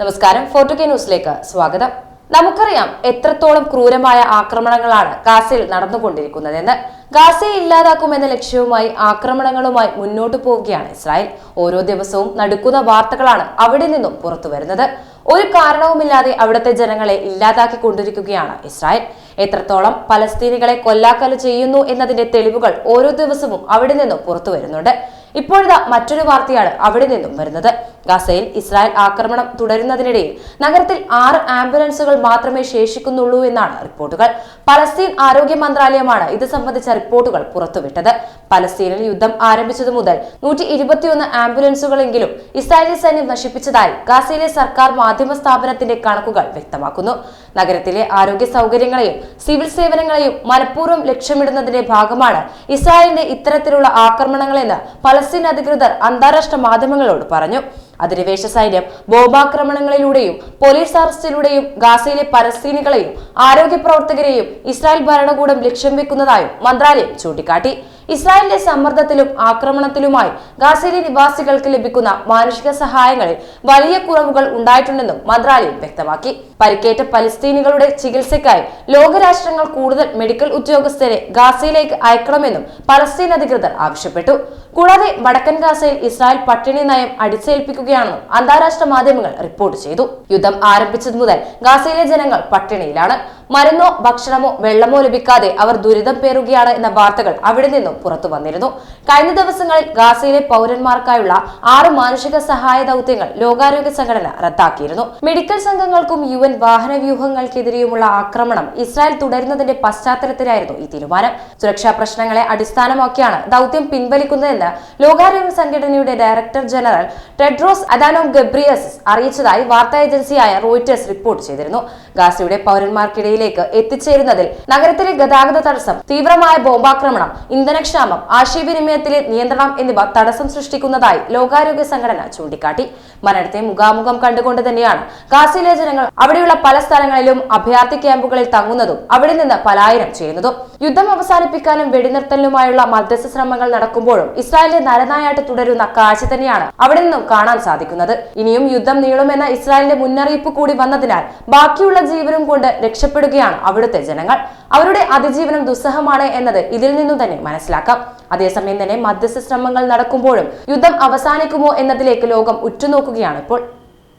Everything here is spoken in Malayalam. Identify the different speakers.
Speaker 1: നമസ്കാരം. ഫോർട്ടു കെ ന്യൂസിലേക്ക് സ്വാഗതം. നമുക്കറിയാം എത്രത്തോളം ക്രൂരമായ ആക്രമണങ്ങളാണ് ഗാസയിൽ നടന്നുകൊണ്ടിരിക്കുന്നതെന്ന് ഗാസയെ ഇല്ലാതാക്കുമെന്ന ലക്ഷ്യവുമായി ആക്രമണങ്ങളുമായി മുന്നോട്ടു പോവുകയാണ് ഇസ്രായേൽ. ഓരോ ദിവസവും നടുക്കുന്ന വാർത്തകളാണ് അവിടെ നിന്നും പുറത്തു വരുന്നത്. ഒരു കാരണവുമില്ലാതെ അവിടുത്തെ ജനങ്ങളെ ഇല്ലാതാക്കി കൊണ്ടിരിക്കുകയാണ് ഇസ്രായേൽ. എത്രത്തോളം പലസ്തീനികളെ കൊല്ലാക്കൽ ചെയ്യുന്നു എന്നതിന്റെ തെളിവുകൾ ഓരോ ദിവസവും അവിടെ നിന്നും പുറത്തു വരുന്നുണ്ട്. ഇപ്പോഴത്തെ മറ്റൊരു വാർത്തയാണ് അവിടെ നിന്നും വരുന്നത്. ഗസയിൽ ഇസ്രായേൽ ആക്രമണം തുടരുന്നതിനിടയിൽ നഗരത്തിൽ ആറ് ആംബുലൻസുകൾ മാത്രമേ ശേഷിക്കുന്നുള്ളൂ എന്നാണ് റിപ്പോർട്ടുകൾ. പലസ്തീൻ ആരോഗ്യ മന്ത്രാലയമാണ് ഇത് സംബന്ധിച്ച റിപ്പോർട്ടുകൾ പുറത്തുവിട്ടത്. പലസ്തീനിൽ യുദ്ധം ആരംഭിച്ചതു മുതൽ നൂറ്റി ഇരുപത്തിയൊന്ന് ആംബുലൻസുകളെങ്കിലും ഇസ്രായേലി സൈന്യം നശിപ്പിച്ചതായി ഗാസയിലെ സർക്കാർ മാധ്യമ സ്ഥാപനത്തിന്റെ കണക്കുകൾ വ്യക്തമാക്കുന്നു. നഗരത്തിലെ ആരോഗ്യ സൗകര്യങ്ങളെയും സിവിൽ സേവനങ്ങളെയും മനഃപൂർവം ലക്ഷ്യമിടുന്നതിന്റെ ഭാഗമാണ് ഇസ്രായേലിന്റെ ഇത്തരത്തിലുള്ള ആക്രമണങ്ങളെന്ന് പലസ്തീൻ അധികൃതർ അന്താരാഷ്ട്ര മാധ്യമങ്ങളോട് പറഞ്ഞു. അധിനിവേശ സൈന്യം ബോംബാക്രമണങ്ങളിലൂടെയും പോലീസ് അറസ്റ്റിലൂടെയും ഗാസയിലെ പലസ്തീനികളെയും ആരോഗ്യ പ്രവർത്തകരെയും ഇസ്രായേൽ ഭരണകൂടം ലക്ഷ്യം വെക്കുന്നതായും മന്ത്രാലയം ചൂണ്ടിക്കാട്ടി. ഇസ്രായേലിന്റെ സമ്മർദ്ദത്തിലും ആക്രമണത്തിലുമായി ഗാസയിലെ നിവാസികൾക്ക് ലഭിക്കുന്ന മാനുഷിക സഹായങ്ങളിൽ വലിയ കുറവുകൾ ഉണ്ടായിട്ടുണ്ടെന്നും മന്ത്രാലയം വ്യക്തമാക്കി. പരിക്കേറ്റ പലസ്തീനികളുടെ ചികിത്സയ്ക്കായി ലോകരാഷ്ട്രങ്ങൾ കൂടുതൽ മെഡിക്കൽ ഉദ്യോഗസ്ഥരെ ഗാസയിലേക്ക് അയക്കണമെന്നും പലസ്തീൻ അധികൃതർ ആവശ്യപ്പെട്ടു. കൂടാതെ വടക്കൻ ഗാസയിൽ ഇസ്രായേൽ പട്ടിണി നയം അടിച്ചേൽപ്പിക്കുകയാണെന്നും അന്താരാഷ്ട്ര മാധ്യമങ്ങൾ റിപ്പോർട്ട് ചെയ്തു. യുദ്ധം ആരംഭിച്ചത് മുതൽ ഗാസയിലെ ജനങ്ങൾ പട്ടിണിയിലാണ്. മരുന്നോ ഭക്ഷണമോ വെള്ളമോ ലഭിക്കാതെ അവർ ദുരിതം പേറുകയാണ് എന്ന വാർത്തകൾ അവിടെ നിന്നും പുറത്തു വന്നിരുന്നു. കഴിഞ്ഞ ദിവസങ്ങളിൽ ഗാസയിലെ പൗരന്മാർക്കായുള്ള ആറ് മാനുഷിക സഹായ ദൗത്യങ്ങൾ ലോകാരോഗ്യ സംഘടന റദ്ദാക്കിയിരുന്നു. മെഡിക്കൽ സംഘങ്ങൾക്കും യു എൻ വാഹന വ്യൂഹങ്ങൾക്കെതിരെയുമുള്ള ആക്രമണം ഇസ്രായേൽ തുടരുന്നതിന്റെ പശ്ചാത്തലത്തിലായിരുന്നു ഈ തീരുമാനം. സുരക്ഷാ പ്രശ്നങ്ങളെ അടിസ്ഥാനമാക്കിയാണ് ദൗത്യം പിൻവലിക്കുന്നതെന്ന് ലോകാരോഗ്യ സംഘടനയുടെ director general Tedros Adhanom Ghebreyesus അറിയിച്ചതായി വാർത്താ ഏജൻസിയായ റോയിറ്റേഴ്സ് റിപ്പോർട്ട് ചെയ്തിരുന്നു. ഗാസയുടെ പൗരന്മാർക്കിടയിലേക്ക് എത്തിച്ചേരുന്നതിൽ നഗരത്തിലെ ഗതാഗത തടസ്സം തീവ്രമായ ബോംബാക്രമണം ഇന്ധനക്ഷാമം ആശയവിനിമയത്തിലെ നിയന്ത്രണം എന്നിവ തടസ്സം സൃഷ്ടിക്കുന്നതായി ലോകാരോഗ്യ സംഘടന ചൂണ്ടിക്കാട്ടി. മരണത്തെ മുഖാമുഖം കണ്ടുകൊണ്ട് തന്നെയാണ് ഗാസയിലെ ജനങ്ങൾ അവിടെയുള്ള പല സ്ഥലങ്ങളിലും അഭയാർത്ഥി ക്യാമ്പുകളിൽ തങ്ങുന്നതും അവിടെ നിന്ന് പലായനം ചെയ്യുന്നതും. യുദ്ധം അവസാനിപ്പിക്കാനും വെടിനിർത്തലിനുമായുള്ള മധ്യസ്ഥ ശ്രമങ്ങൾ നടക്കുമ്പോഴും ഇസ്രായേലിന്റെ നരനായാട്ട് തുടരുന്ന കാഴ്ച തന്നെയാണ് അവിടെ നിന്നും കാണാൻ സാധിക്കുന്നത്. ഇനിയും യുദ്ധം നീളുമെന്ന ഇസ്രായേലിന്റെ മുന്നറിയിപ്പ് കൂടി വന്നതിനാൽ ബാക്കിയുള്ള ജീവനും കൊണ്ട് രക്ഷപ്പെടുകയാണ് അവിടുത്തെ ജനങ്ങൾ അവരുടെ അതിജീവനം ദുസ്സഹമാണ് എന്നത് ഇതിൽ നിന്നും തന്നെ മനസ്സിലാക്കാം. അതേസമയം തന്നെ മധ്യസ്ഥ ശ്രമങ്ങൾ നടക്കുമ്പോഴും യുദ്ധം അവസാനിക്കുമോ എന്നതിലേക്ക് ലോകം ഉറ്റുനോക്കുകയാണ് ഇപ്പോൾ.